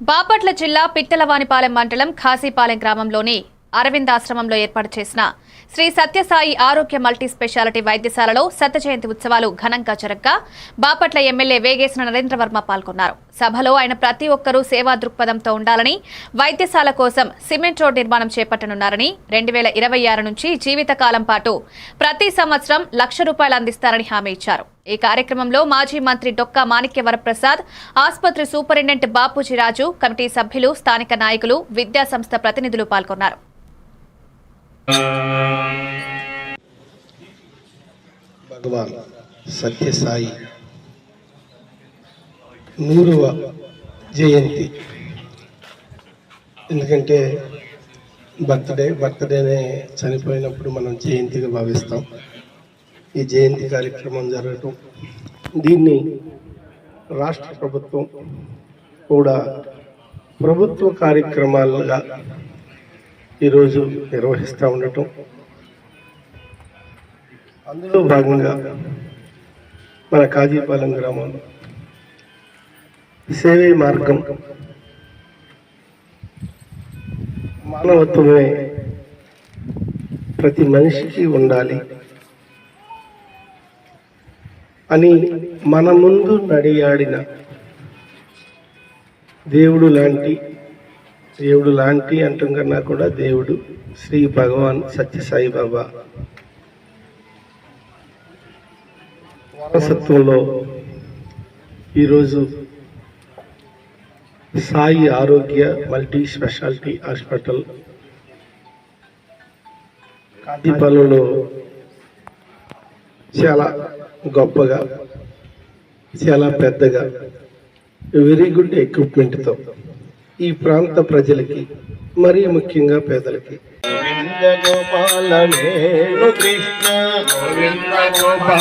బాపట్ల జిల్లా పిట్టలవానిపాలెం మండలం ఖాసీపాలెం గ్రామంలోని అరవిందాశ్రమంలో ఏర్పాటు చేసిన శ్రీ సత్యసాయి ఆరోగ్య మల్టీ స్పెషాలిటీ వైద్యశాలలో శత జయంతి ఉత్సవాలు ఘనంగా జరగ్గా బాపట్ల ఎమ్మెల్యే వేగేసిన నరేంద్రవర్మ పాల్గొన్నారు. సభలో ఆయన ప్రతి ఒక్కరూ సేవా దృక్పథంతో ఉండాలని వైద్యశాల కోసం సిమెంట్ రోడ్ నిర్మాణం చేపట్టనున్నారని రెండు వేల ఇరవై ఆరు నుంచి జీవితకాలం పాటు ప్రతి సంవత్సరం లక్ష రూపాయలు అందిస్తారని హామీ ఇచ్చారు. ఈ కార్యక్రమంలో మాజీ మంత్రి డొక్కా మాణిక్య వరప్రసాద్ ఆసుపత్రి సూపరింటెండెంట్ బాపూజీ రాజు కమిటీ సభ్యులు స్థానిక నాయకులు విద్యా సంస్థ ప్రతినిధులు పాల్గొన్నారు. భగవాన్ సత్యసాయి నూరవ జయంతి. ఎందుకంటే బర్త్డే బర్త్డేనే చనిపోయినప్పుడు మనం జయంతిగా భావిస్తాం. ఈ జయంతి కార్యక్రమం జరగటం దీన్ని రాష్ట్ర ప్రభుత్వం కూడా ప్రభుత్వ కార్యక్రమాలుగా ఈరోజు నిర్వహిస్తూ ఉండటం. అందులో భాగంగా మన కాజీపాలెం గ్రామంలో సేవే మార్గం మానవత్వమే ప్రతి మనిషికి ఉండాలి అని మన ముందు నడియాడిన దేవుడు లాంటి దేవుడు లాంటి అంటం కన్నా కూడా దేవుడు శ్రీ భగవాన్ సత్యసాయి బాబా వారసత్వంలో ఈరోజు సాయి ఆరోగ్య మల్టీ స్పెషాలిటీ హాస్పిటల్ కాంతిపాలెంలో చాలా గొప్పగా చాలా పెద్దగా వెరీ గుడ్ ఎక్విప్మెంట్తో ఈ ప్రాంత ప్రజలకి మరీ ముఖ్యంగా పేదలకి. గోపాల వేణు కృష్ణ గోవింద గోపాల.